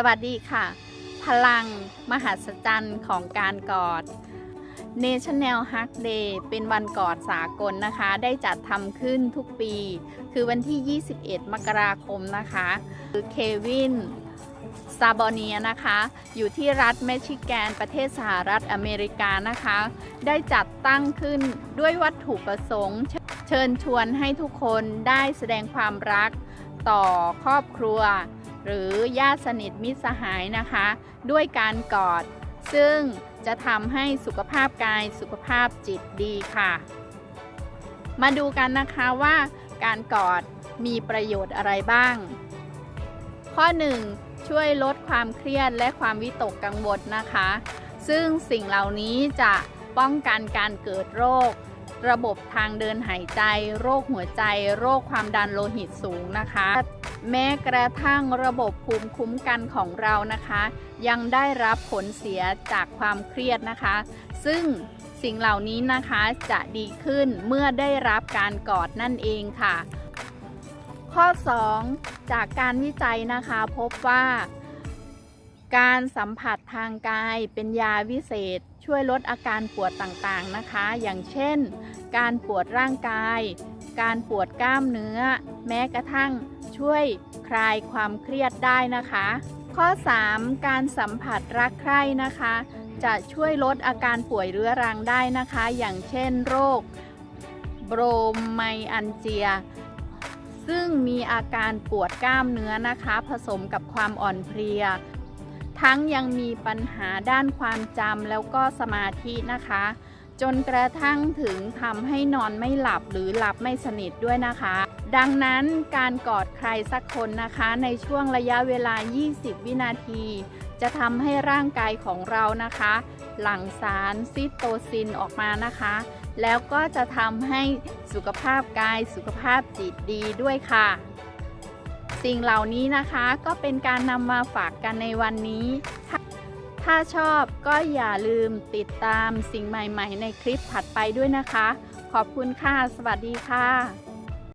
สวัสดีค่ะ พลังมหัศจรรย์ของการกอด National Hug Day เป็นวันกอดสากลนะคะ ได้จัดทำขึ้นทุกปี คือวันที่ 21 มกราคมนะคะคือเควินซาบอเนียนะคะ อยู่ที่รัฐเมชิแกน ประเทศสหรัฐอเมริกานะคะ ได้จัดตั้งขึ้นด้วยวัตถุประสงค์ เชิญชวนให้ทุกคนได้แสดงความรัก ต่อครอบครัว หรือญาติสนิทมิตรสหายนะคะ ด้วยการกอด ซึ่งจะทำให้สุขภาพกายสุขภาพจิตดีค่ะ มาดูกันนะคะว่าการกอดมีประโยชน์อะไรบ้าง ข้อ 1 ช่วยลดความเครียดและความวิตกกังวลนะคะ ซึ่งสิ่งเหล่านี้จะป้องกันการเกิดโรค ระบบทางเดินหายใจ โรคหัวใจ โรคความดันโลหิตสูงนะคะ แม้กระทั่งระบบภูมิคุ้มกันของเรานะคะ ยังได้รับผลเสียจากความเครียดนะคะ ซึ่งสิ่งเหล่านี้นะคะจะดีขึ้นเมื่อได้รับการกอดนั่นเองค่ะ ข้อ 2 จากการวิจัยนะคะพบว่า การสัมผัสทางกายเป็นยาวิเศษ ช่วยลดอาการปวดต่างๆนะคะ อย่างเช่น การปวดร่างกาย การปวดกล้ามเนื้อ แม้กระทั่งช่วยคลายความเครียดได้นะคะ ข้อ 3 การสัมผัสรักใคร่นะคะ จะช่วยลดอาการป่วยเรื้อรังได้นะคะ อย่างเช่นโรคโบรไมอันเจียซึ่งมีอาการปวดกล้ามเนื้อนะคะ ผสมกับความอ่อนเพลีย ทั้งยังมีปัญหาด้านความจำแล้วก็สมาธินะคะ จนกระทั่งถึงทำให้นอนไม่หลับหรือหลับไม่สนิทด้วยนะคะ ดังนั้นการกอดใครสักคนนะคะ ในช่วงระยะเวลา 20 วินาที จะทำให้ร่างกายของเรานะคะ หลั่งสารซิโตซินออกมานะคะ แล้วก็จะทำให้สุขภาพกายสุขภาพจิตดีด้วยค่ะ สิ่งเหล่านี้นะคะก็เป็นการนำมาฝากกันในวันนี้ถ้าถ้าชอบก็อย่าลืมติดตามสิ่งใหม่ ๆ ในคลิปถัดไปด้วยนะคะ ขอบคุณค่ะ สวัสดีค่ะ